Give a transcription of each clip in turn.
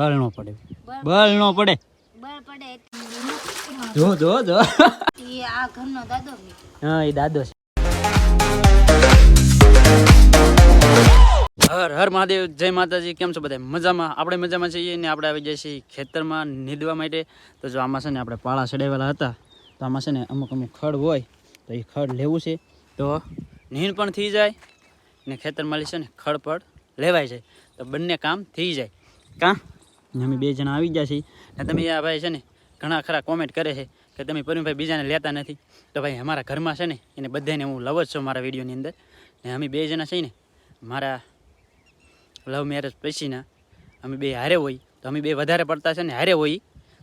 બળ નો પડે. બળ નો પડે. જો જો જો. આ ઘરનો દાદો હા, એ દાદો હર હર મહાદેવ, જય માતાજી. કેમ છો બધા મજામાં? આપણે મજામાં છીએ ને આપણે આવી જઈએ છીએ ખેતરમાં નીંદવા માટે. તો જો આમાં છે ને આપણે પાળા ચડાવેલા હતા. તો આમાં છે ને અમુક અમુક ખડ હોય, તો એ ખડ લેવું છે. તો નીંદ પણ થઈ જાય ને ખેતરમાં છે ને ખડ પણ લેવાય જાય તો બંને કામ થઈ જાય. કાં? અમે બે જણા આવી ગયા છીએ. ને તમે આ ભાઈ છે ને ઘણા ખરા કોમેન્ટ કરે છે કે તમે પરવીનભાઈ બીજાને લેતા નથી. તો ભાઈ અમારા ઘરમાં છે ને એને બધાને હું લવ જ છું મારા વિડીયોની અંદર. ને અમે બે જણા છીએ ને મારા લવ મેરેજ પછીના અમે બે હારે હોય. તો અમે બે વધારે પડતા છે ને હારે હોય.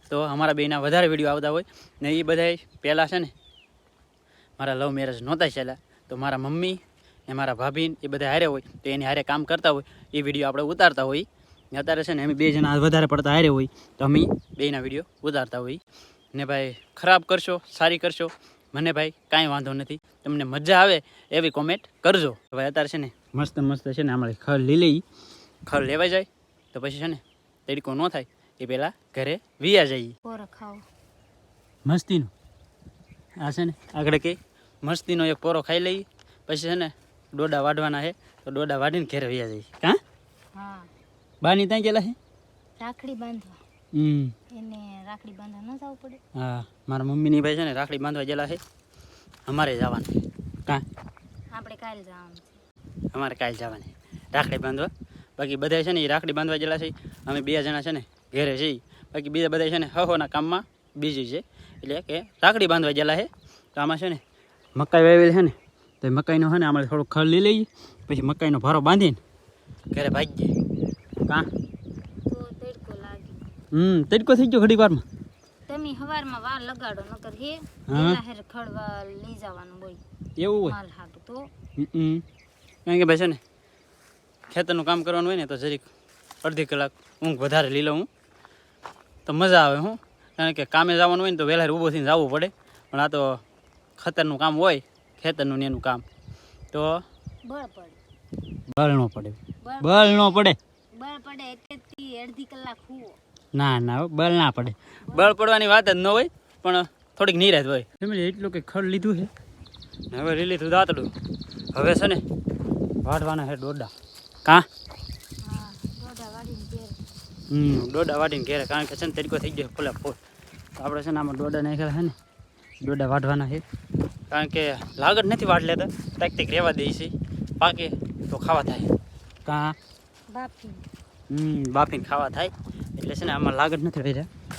તો અમારા બેના વધારે વીડિયો આવતા હોય. ને એ બધા પહેલાં છે ને મારા લવ મેરેજ નહોતા ચાલ્યા. તો મારા મમ્મી ને મારા ભાભી એ બધા હારે હોય. તો એની હારે કામ કરતા હોય. એ વીડિયો આપણે ઉતારતા ને અત્યારે છે ને અમે બે જણા વધારે પડતા હારે હોય તો અમે બેના વીડિયો ઉતારતા હોય. ને ભાઈ ખરાબ કરશો સારી કરશો મને ભાઈ કાંઈ વાંધો નથી. તમને મજા આવે એવી કોમેન્ટ કરજો. ભાઈ અત્યારે છે ને મસ્ત મસ્ત છે ને અમારે ખર લઈ ખર લેવાઈ જાય તો પછી છે ને તડકો ન થાય એ પહેલાં ઘરે વિયા જઈએ. મસ્તીનું. આ છે ને આગળ કે મસ્તીનો એક પોરો ખાઈ લઈએ પછી છે ને ડોડા વાઢવાના છે તો ડોડા વાઢીને ઘરે વયા જઈએ. કાં? હા. બાની ત્યાં ગયેલા છે રાખડી બાંધવા. હમ. એને રાખડી બાંધવા ન જવું પડે. હા મારા મમ્મીની ભાઈ છે ને રાખડી બાંધવા ગયેલા છે અમારે જવાનું. કાં? આપણે કાલે જવાનું છે. અમારે કાલે જવાની. રાખડી બાંધવા. બાકી બધા છે ને એ રાખડી બાંધવા ગયેલા છે. અમે બે જણા છે ને ઘેરે છીએ. બાકી બીજા બધા છે ને હહોના કામમાં બીજી છે. એટલે કે રાખડી બાંધવા ગયેલા છે તો આમાં છે ને મકાઈ વાવેલી છે ને તો એ મકાઈનો છે ને અમારે થોડું ખળ લઈ લઈએ. પછી મકાઈનો ભારો બાંધીને ઘરે ભાગી જઈએ કાં? તો તડકો લાગે. હમ તડકો થઈ ગયો ઘડી વારમાં. તમે હવારમાં વાર લગાડો નકર હે હા. પેલા હેર ખડવા લઈ જવાનું હોય. એવું હોય? માલ હાટું તો. હમ કારણ કે ભાઈ છે ને ખેતરનું કામ કરવાનું હોય ને તો જરીક અડધી કલાક ઊંઘ વધારે લઈ લઉં તો મજા આવે હું. કારણ કે કામે જવાનું હોય ને તો વહેલા ઊભો થઈને જવું પડે. પણ આ તો ખતરનું કામ હોય ખેતરનું ને એનું કામ. તો બળ પડે. બળ ન પડે. બળ ન પડે. ના ના બળ ના પડે. બળ પડવાની વાત જ ન હોય, પણ થોડીક નિરાશ હોય. એટલું કે ખડ લીધું છે. હવે લઈ લીધું દાંતડું. હવે છે ને, વાઢવાના છે ડોડા કાં? હમ ડોડા વાટીને ઘેરે. કારણ કે છે ને, તરીકો થઈ ગયો ફૂલે ફૂલ આપણે છે ને, આમાં ડોડા નાખેલા છે ને ડોડા વાઢવાના છે. કારણ કે લાગત નથી વાટ લેતા તાક તાક રહેવા દઈએ છીએ પાકે તો ખાવા થાય. કાં? હમ બાફીને ખાવા થાય. એટલે છે ને આમાં લાગત નથી રહી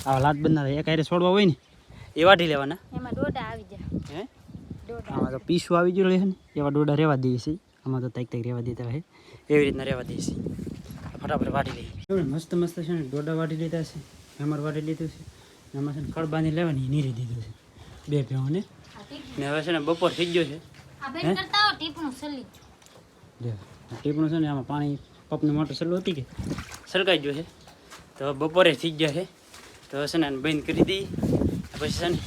આ લાત થાય એક હારે છોડવા હોય ને એ વાઢી લેવાના. એમાં દોઢા આવી જાય. હે? આમાં તો પીસું આવી ગયું છે ને એવા ડોડા રહેવા દઈએ છીએ આમાં તો તાક તાક રહેવા દેતા રહે એવી રીતના રહેવા દઈએ છીએ ફટાફટ વાટી લઈએ. મસ્ત મસ્ત છે ને ડોડા વાટી લીધા છે. હેમર વાટી લીધું છે. એમાં છે ને ખડ બાંધી લેવાની નીરી દીધું છે. બે ભેહોને. ને હવે છે ને બપોર થઈ ગયો છે. ટીપણું છે ને આમાં પાણી પપની મોટર ચાલુ હતી કે? સરકાઈ ગયો છે. તો બપોરે થઈ ગયા છે. તો છે ને બંધ કરી દઈએ. પછી છે ને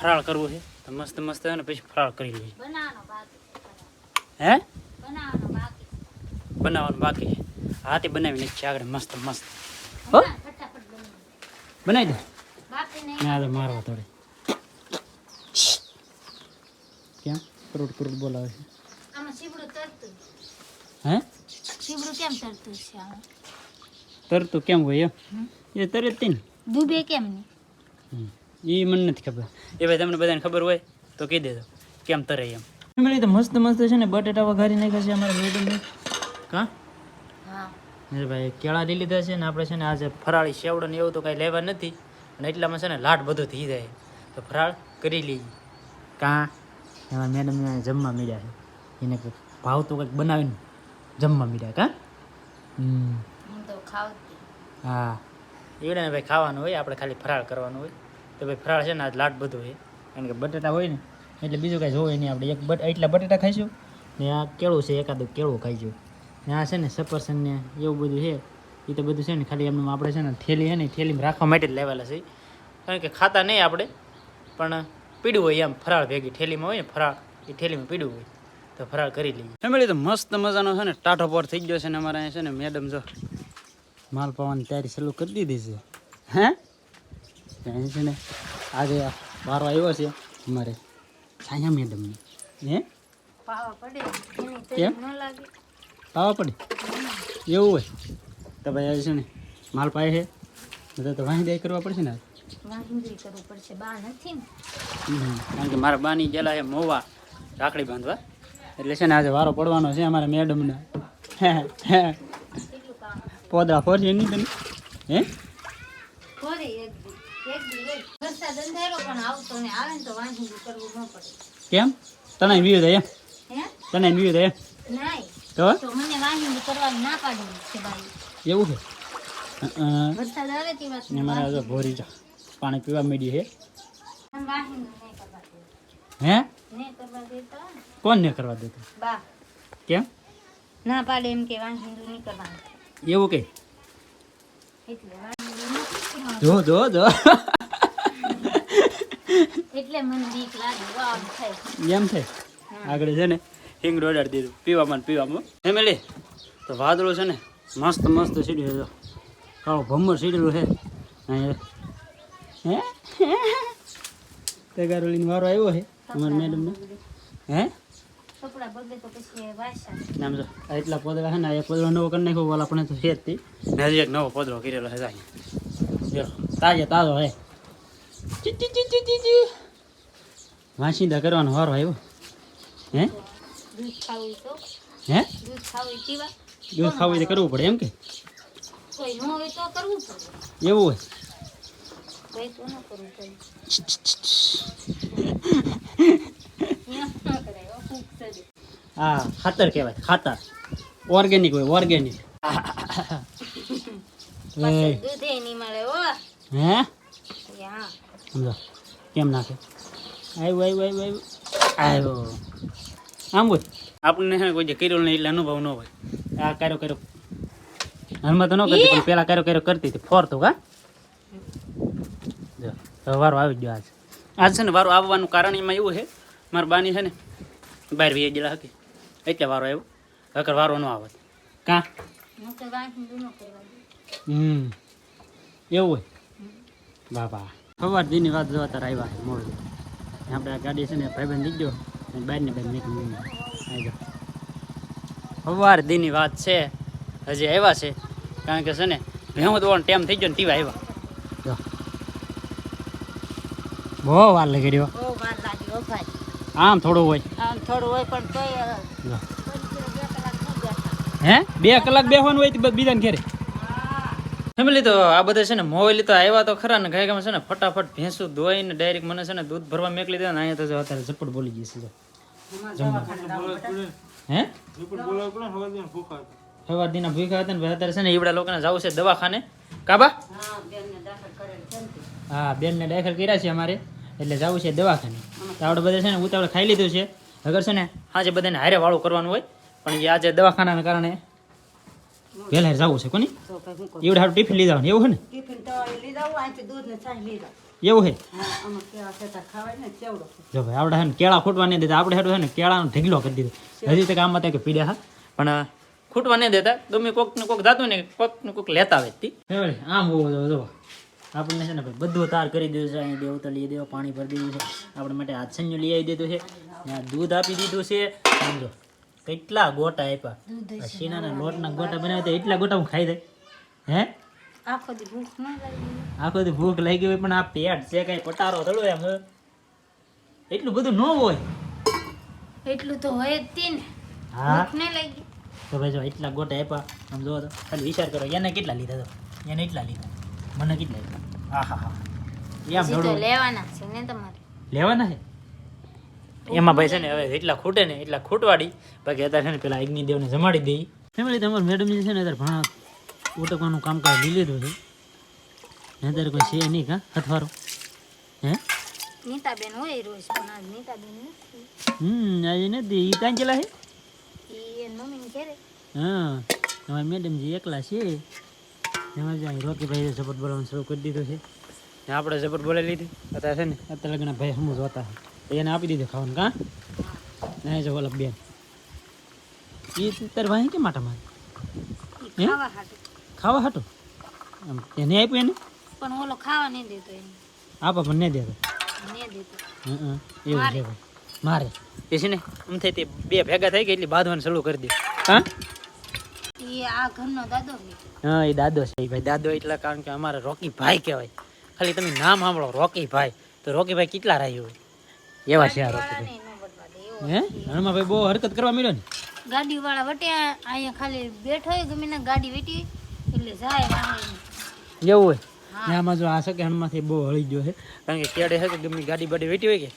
ફરાળ કરવું છે. તો મસ્ત મસ્ત ને પછી ફરાળ કરી લઈએ. હે? બનાવવાનું બાકી છે. હાથે બનાવી નાખીએ આગળ મસ્ત મસ્ત. હો? બનાવો દે. ના તો મારવા થોડે. કેમ? કરોડ કરોડ બોલાવે છે. હે? સીવડું કેમ તરતું છે તરતું કેમ હોય એમ? એ તરત જ ને ડૂબે કેમ નહીં હમ. એ મને નથી ખબર. એ ભાઈ તમને બધાને ખબર હોય તો કહી દેજો. કેમ તરે એમ? ફેમિલી તો મસ્ત મસ્ત છે ને બટેટા વઘારી નાખ્યા છે અમારા મેડમને. કાં? હા. ને ભાઈ કેળા લઈ લીધા છે ને આપણે છે ને આજે ફરાળી સેવડો ને એવું તો કાંઈ લેવા નથી. અને એટલામાં છે ને લાટ બધું થઈ જાય. તો ફરાળ કરી લઈએ કાં? એમાં મેડમને જમવા મળ્યા છે. એને ભાવ તો કંઈક બનાવીને જમવા મળ્યા કા? હમ. હા એવડે ને ભાઈ ખાવાનું હોય આપણે ખાલી ફરાળ કરવાનું હોય. તો ભાઈ ફરાળ છે ને આજ લાટ બધું હોય. કારણ કે બટેટા હોય ને એટલે બીજું કાંઈ જોવે નહીં આપણે. એક બટ એટલા બટેટા ખાઈશું ને આ કેળું છે એકાદું કેળું ખાઈશું. ને આ છે ને સફરસન ને એવું બધું છે. એ તો બધું છે ને ખાલી એમનું આપણે છે ને થેલી છે ને થેલીમાં રાખવા માટે જ લેવાલા છે. કારણ કે ખાતા નહીં આપણે પણ પીડું હોય એમ ફરાળ ભેગી થેલીમાં હોય ને ફરાળ એ થેલીમાં પીડું હોય. તો ફરાળ કરી લઈએ. ફેમિલી તો મસ્ત મજાનો છે ને ટાઢો પર થઈ ગયો છે ને અમારે અહીંયા છે ને મેડમ જો માલ પાવાની તૈયારી ચાલુ કરી દીધી છે. હે? ત્યાં છે ને આજે વારો આવ્યો છે અમારે છાયા મેડમને. હે? પાવા પડે. એની કેમ? પાવા પડે? એવું હોય? તો ભાઈ આજે છે ને માલ પાય છે. બધા તો વાહી દે કરવા પડશે ને વાંધરી કરવું પડશે. બા નથી ને. હમ. કારણ કે મારા બાની ગયેલા છે મોવા રાખડી બાંધવા. એટલે છે ને આજે વારો પડવાનો છે અમારા મેડમને. પોદરા ફોરજી નહીં તમે? હે? કેમ? તને વ્યૂ દે એમ? તને વ્યૂ દે તો? મને કરવાની ના છે એવું છે? વરસાદ આવે તે વાત ને મારે ભોરી જા. પાણી પીવા મળી હે. દેતા કોણ ને કરવા દેતું? બા. કેમ? ના પાડે એમ કે વાંધરી નહીં કરવાનું. એવું કે. જો જો જો. એટલે મને બીક લાગે આમ થાય. એમ થાય? આગળ છે ને હિંગ રોડાડી દીધું. પીવામાં પીવામાં ફેમિલી તો વાદળો છે ને મસ્ત મસ્ત સીડ્યું છે. કાળો ભમર સીડેલું છે. હે? તે ગારોલીનો વારો આવ્યો છે. અમારા મેડમને હે? કપડા બગડે તો પછી વાસા. નામ જો આ એટલા પોદળા છે ને આ એક પોદળો નવો કરી નાખ્યો વાલા આપણે તો છે જ તે. હજી એક નવો પોદરો કરેલો છે જો તાજે તાજો હે. વાંસીદા કરવાનો વારો આવ્યો. હે? દૂધ ખાવું તો? હે? દૂધ ખાવું પીવા? દૂધ ખાવું તો કરવું પડે એમ કે? કોઈ ન હોય તો કરવું પડે. એવું હોય? તો ન હો, ખાતર કહેવાય ખાતર. ઓર્ગેનિક હોય ઓર્ગેનિક દૂધ એ નહીં મળે હો. હે? સમજો. કેમ નાખે? આવ્યું આવ્યું આવ્યું આવ્યું આવ્યો આમ હોય? આપણને કોઈ જે કર્યું નહીં એટલે અનુભવ ન હોય. આ કર્યો કર્યો. તો ન કરતી પણ પેલા કર્યો કર્યો કરતી હતી. ફોર તો કા વારો આવી ગયો આજ. આજ છે ને વારો આવવાનું કારણ એમાં એવું છે, મારા બાની છે ને બહાર વી ગયેલા હતી એટલે વારો આવ્યો. અગર વારો ન આવત કા? તો. હમ. એવું હોય. બાપા. સવાર દીની વાત જોવા તાર આવ્યા છે, મોડ. આપણે આ ગાડી છે ને ભાઈબંધ દીધો અને બહારની બાજુ નીકળી આવી સવાર દીની વાત છે. હજી આવ્યા છે. કારણ કે છે ને, ભેહું દોવાનો ટાઈમ થઈ ગયો ને ટીવા આવ્યા બહુ વાર લાગી રહ્યો બહુ વાર લાગી હો ભાઈ. આમ થોડું હોય. આમ થોડું હોય પણ તોય. હે? બે કલાક બેહવાનું હોય તો બીજાને ઘેરે. ફેમિલી તો આ બધા છે ને મોબાઈલ તો આવ્યા તો ખરા ને ગાય છે ને ફટાફટ ભેંસું ધોઈને ડાયરેક્ટ મને છે ને દૂધ ભરવા મેકલી દે ને અહીંયા તો જો અત્યારે ઝપટ બોલી ગઈ છે. હે? હવા દીના ભૂખા હતા. ને અત્યારે છે ને એવડા લોકોને જવું છે દવાખાને. કાબા? હા બેનને દાખલ કર્યા છે અમારે. એટલે જવું છે દવાખાને. તો આપણે બધા છે ને ઉતાવળ ખાઈ લીધું છે. અગર છે ને આજે બધાને હારે વાળું કરવાનું હોય પણ એ આજે દવાખાનાને કારણે વહેલા જવું છે કોની? એવડે હારું ટિફિન લીધા એવું છે ને? ને એવું છે ને જો ભાઈ આવડે છે ને કેળા ફૂટવા નહીં દીધા. આપણે હેઠું છે ને કેળાનો ઢીગલો કરી દીધો. હજી તક આમાં કે પીડ્યા હા. પણ ખૂટવા નહીં દેતા. ગમે કોક ને કોક જાતું ને કોક ને કોક લેતા આવે આમ હોવો જો જો આપણને છે ને ભાઈ બધું તાર કરી દીધું છે અહીં દેવતા લઈ દેવો પાણી ભરી દીધું છે. આપણા માટે હાથસંજો લઈ આવી દીધું છે. ત્યાં દૂધ આપી દીધું છે. સમજો કેટલા ગોટા આપ્યા. શીનાના લોટના ગોટા બનાવ્યા એટલા ગોટા હું ખાઈ દે. હે? આખો દી ભૂખ ન લાગી. આખો દી ભૂખ લાગી હોય પણ આ પેટ છે કઈ પટારો થડો એમ એટલું બધું ન હોય. એટલું તો હોય જ તે ને. હા? ભૂખ નહીં લાગી. તો ભાઈ જો એટલા ગોટા આપ્યા. આમ જોવો તો. ખાલી વિચાર કરો એને કેટલા લીધા તો? એને એટલા લીધા? મને કેટલા લીધા? હા હા હા એમ જોડો. લેવાના છે ને તમારે. લેવાના છે? એમાં ભાઈ છે ને હવે એટલા ખૂટે ને એટલા ખૂટવાડી. બાકી અત્યારે છે ને પેલા અગ્નિદેવને જમાડી દઈ. ફેમિલી તમારા મેડમની છે ને અત્યારે ભણા ઉટકવાનું કામકાજ લઈ લીધું છે. ને અત્યારે કોઈ છે નહીં કા? અથવારો હે? નીતાબેન હોય રોજ પણ આજ નીતાબેન હમ આજે નથી. એ ત્યાં ગયેલા છે ઘેરે. હા તમારી મેડમજી એકલા છે. એમાં જાય રોકી ભાઈ સપોર્ટ બોલવાનું શરૂ કરી દીધું છે. ને આપણે સપોર્ટ બોલાવી લીધી. અત્યારે છે ને અત્યારે લગ્ન ભાઈ હમું જોતા એને આપી દીધું ખાવાનું કા ના જો ઓલા બેન. એ તારે ભાઈ કેમ માટે મારે? ખાવા હાટો. એને આપ્યું એને? પણ ઓલો ખાવા નહીં દેતો એને. આપા પણ નહીં દેતો? નહીં દેતો. હં, એવું છે ભાઈ. મારે. એ છે ને આમ થઈ તે બે ભેગા થઈ ગયા એટલે બાંધવાનું શરૂ કરી દે. હા? આ ઘરનો દાદો હા એ દાદો છે. ભાઈ દાદો એટલે કારણ કે અમારે રોકી ભાઈ કહેવાય. ખાલી તમે નામ સાંભળો રોકી ભાઈ તો રોકી ભાઈ કેટલા રહ્યું હોય? એવા છે આ રોકી ભાઈ હે? હનુમા ભાઈ બહુ હરકત કરવા મળ્યો ને? ગાડી વાળા વટે અહીંયા ખાલી બેઠો હોય ગમે ને ગાડી વેટી એટલે જાય એવું હોય? ને આમાં જો આ શકે કે હણમાંથી બહુ હળી ગયો છે. કારણ કે કેડે છે કે ગમે ગાડી બાડી વેટી હોય કે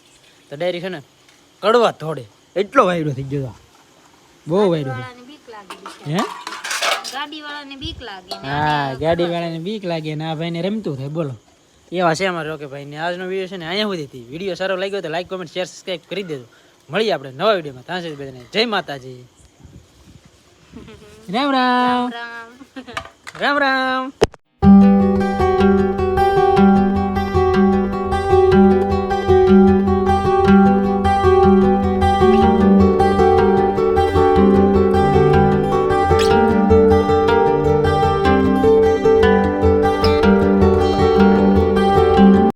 તો ડાયરી છે ને કડવા થોડે. એટલો વાયરો થઈ ગયો બહુ બિચારા. હે ગાડી વાળાને બીક લાગે ને હા ગાડી વાળાને બીક લાગે ને આ ભાઈને રમતું થાય બોલો. એવા છે અમારે રોકે ભાઈ ને આજનો વીડિયો છે ને અહીંયા સુધી હતી વીડિયો સારો લાગ્યો તો લાઈક કોમેન્ટ શેર સબસ્ક્રાઈબ કરી દેજો. મળીએ આપણે નવા વિડીયોમાં. ત્યાં સુધી બધાને જય માતાજી. રામ. રામ રામ. રામ રામ.